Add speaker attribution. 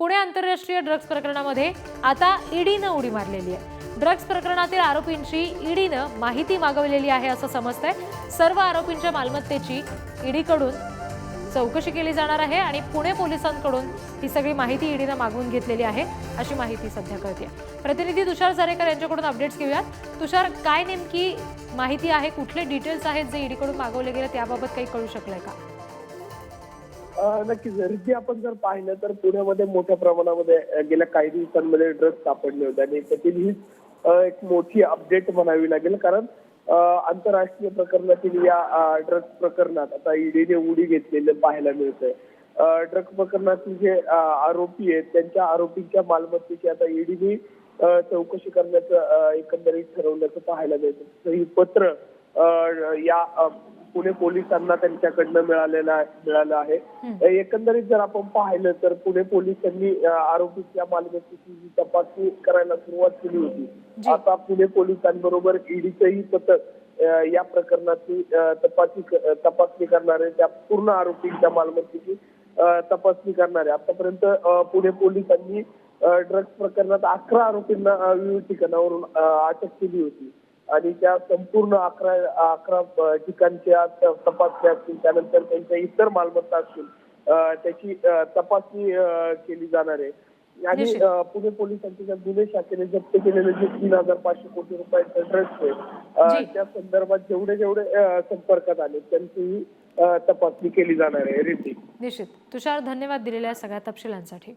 Speaker 1: पुणे आंतरराष्ट्रीय ड्रग्ज प्रकरणामध्ये आता ईडीनं उडी मारलेली आहे. ड्रग्ज प्रकरणातील आरोपींची ईडीनं माहिती मागवलेली आहे असं समजतंय. सर्व आरोपींच्या मालमत्तेची ईडीकडून चौकशी केली जाणार आहे आणि पुणे पोलिसांकडून ही सगळी माहिती ईडीनं मागवून घेतलेली आहे अशी माहिती सध्या कळते प्रतिनिधी तुषार जारेकर यांच्याकडून अपडेट्स घेऊयात. तुषार काय नेमकी माहिती आहे? कुठले डिटेल्स आहेत जे ईडीकडून मागवले गेले त्याबाबत काही कळू शकलंय का?
Speaker 2: नक्कीच. रिद्धी आपण जर पाहिलं तर पुण्यामध्ये मोठ्या प्रमाणामध्ये गेल्या काही दिवसांमध्ये ड्रग्ज सापडले होते. आणि त्यातील ही एक मोठी अपडेट म्हणावी लागेल. कारण आंतरराष्ट्रीय प्रकरणातील या ड्रग प्रकरणात आता ईडीने उडी घेतलेलं पाहायला मिळतंय. ड्रग प्रकरणातील जे आरोपी आहेत त्यांच्या आरोपींच्या मालमत्तेची आता ईडीने चौकशी करण्याचं एकंदरीत ठरवल्याचं पाहायला मिळतं तर ही पत्र या पुणे पोलिसांना त्यांच्याकडनं मिळालेलं आहे- मिळालं आहे. एकंदरीत जर आपण पाहिलं तर पुणे पोलिसांनी आरोपीच्या मालमत्तेची तपासणी करायला सुरुवात केली होती. आता पुणे पोलिसांबरोबर ईडीचंही पथक या प्रकरणाची तपासणी तपासणी करणार आहे त्या पूर्ण आरोपींच्या मालमत्तेची तपासणी करणार. आहे आतापर्यंत पुणे पोलिसांनी ड्रग्ज प्रकरणात अकरा आरोपींना विविध ठिकाणावरून अटक केली होती. आणि त्या संपूर्ण अकरा अकरा ठिकाणच्या तपासण्या असतील त्यानंतर त्यांच्या इतर मालमत्ता असतील त्याची तपासणी केली जाणार आहे. आणि पुणे पोलिसांच्या ज्या गुन्हे शाखेने जप्त केलेले जे तीन हजार पाचशे कोटी रुपयांचं ड्रग्स आहे. त्या संदर्भात जेवढे जेवढे संपर्कात आले त्यांचीही तपासणी केली जाणार आहे रिद्धी
Speaker 1: निश्चित. तुषार धन्यवाद दिलेल्या सगळ्या तपशिलांसाठी.